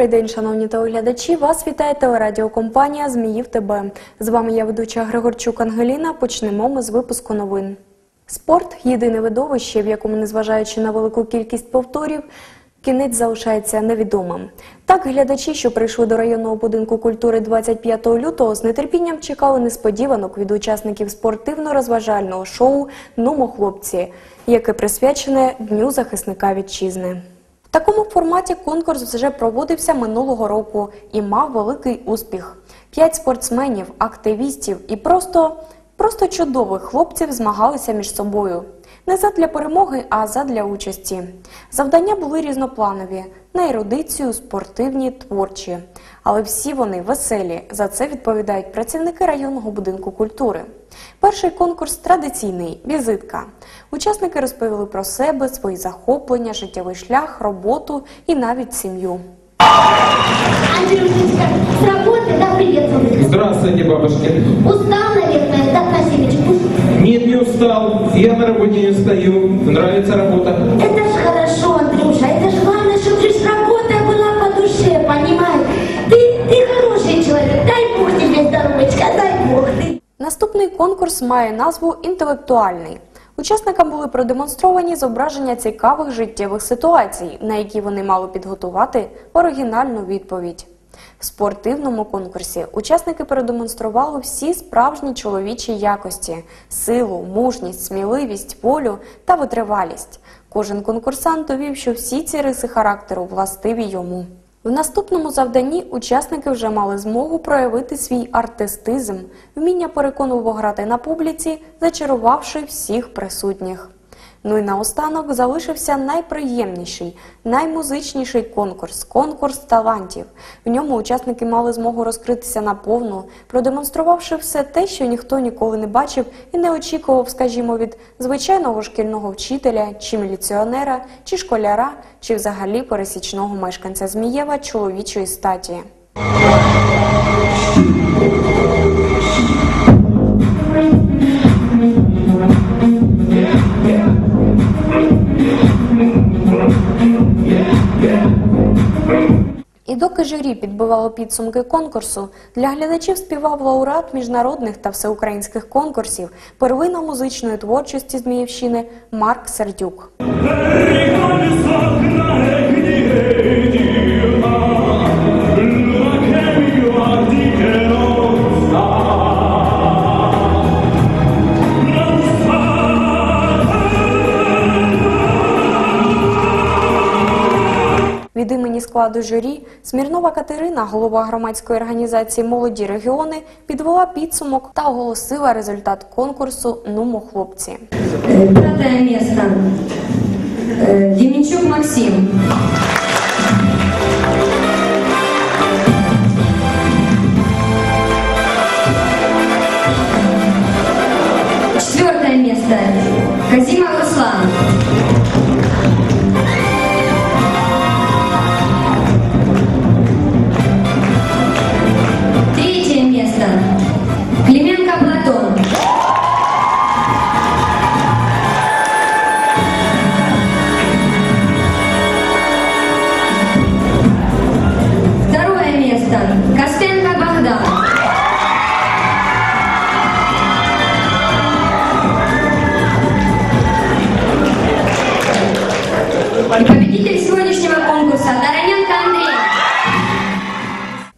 Добрий день, шановні телеглядачі. Вас вітає телерадіокомпанія Зміїв ТБ. З вами я ведуча Григорчук Ангеліна. Почнемо ми з випуску новин. Спорт єдине видовище, в якому, незважаючи на велику кількість повторів, кінець залишається невідомим. Так, глядачі, що прийшли до районного будинку культури 25 лютого, з нетерпінням чекали несподіванок від учасників спортивно-розважального шоу Нумо хлопці, яке присвячене Дню захисника вітчизни. Такому форматі конкурс вже проводився минулого року і мав великий успіх. П'ять спортсменів, активістів і просто, просто чудових хлопців змагалися між собою. Не задля перемоги, а задля участі. Завдання були різнопланові на ерудицію, спортивні, творчі. Але всі вони веселі. За це відповідають працівники районного будинку культури. Перший конкурс традиційний візитка. Учасники розповіли про себе, свої захоплення, життєвий шлях, роботу і навіть сім'ю. Андрюшечка, с работы, да, привет вам. Здравствуйте, бабушки. Устал, наверное, да, Красивочек? Нет, не устал. Я на работе не устаю. Нравится работа. Это ж хорошо, Андрюша, это ж главное, чтобы же работа была по душе, понимаешь? Ты, ты хороший человек, дай Бог тебе здоровочка, дай Бог. Ты Наступний конкурс має назву інтелектуальний. Учасникам були продемонстровані зображення цікавих життєвих ситуацій, на які вони мали підготувати оригінальну відповідь. В спортивному конкурсі учасники продемонстрували всі справжні чоловічі якості: силу, мужність, сміливість, волю та витривалість. Кожен конкурсант довів, що всі ці риси характеру властиві йому. В наступному завданні учасники вже мали змогу проявити свій артистизм, вміння переконливо грати на публіці, зачарувавши всіх присутніх. Ну і наостанок залишився найприємніший, наймузичніший конкурс конкурс талантів. В ньому учасники мали змогу розкритися наповну, продемонструвавши все те, що ніхто ніколи не бачив і не очікував, скажімо, від звичайного шкільного вчителя, чи міліціонера, чи школяра, чи взагалі пересічного мешканця Змієва чоловічої статі. І доки журі підбивало підсумки конкурсу, для глядачів співав лауреат міжнародних та всеукраїнських конкурсів, первина музичної творчості Зміївщини Марк Сердюк. Складу журі Смірнова Катерина, голова громадської організації Молоді регіони, підвела підсумок та оголосила результат конкурсу Нумо хлопці. Пятое место. Э, Максим. Победитель сегодняшнего конкурса Дороненко Андрей.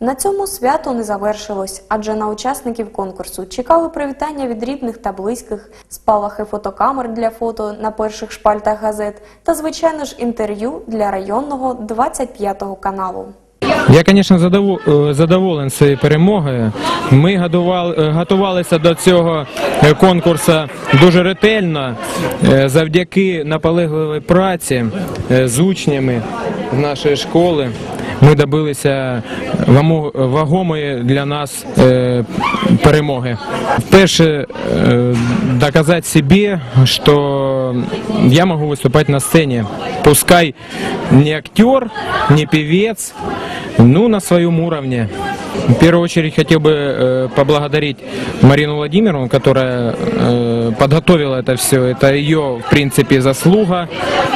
На цьому свято не завершилось, адже на учасників конкурсу чекали привітання від рідних та близьких, спалахи фотокамер для фото на перших шпальтах газет та, звичайно ж, інтерв'ю для районного 25-го каналу. Я, звісно, задову- е, задоволений цією перемогою. Ми е, готувалися до цього е, конкурсу дуже ретельно, е, завдяки наполегливій праці з учнями нашої школи. Ми добилися вагомої для нас перемоги. Вперше е, доказати собі, що я можу виступати на сцені. Пускай не актер, не певец, ну на своем уровне. В первую очередь хотел бы э, поблагодарить Марину Владимировну, которая э, подготовила это все. Это ее, в принципе, заслуга.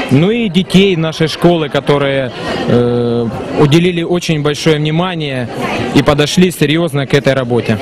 Ну и детей нашей школы, которые э, уделили очень большое внимание и подошли серьезно к этой работе.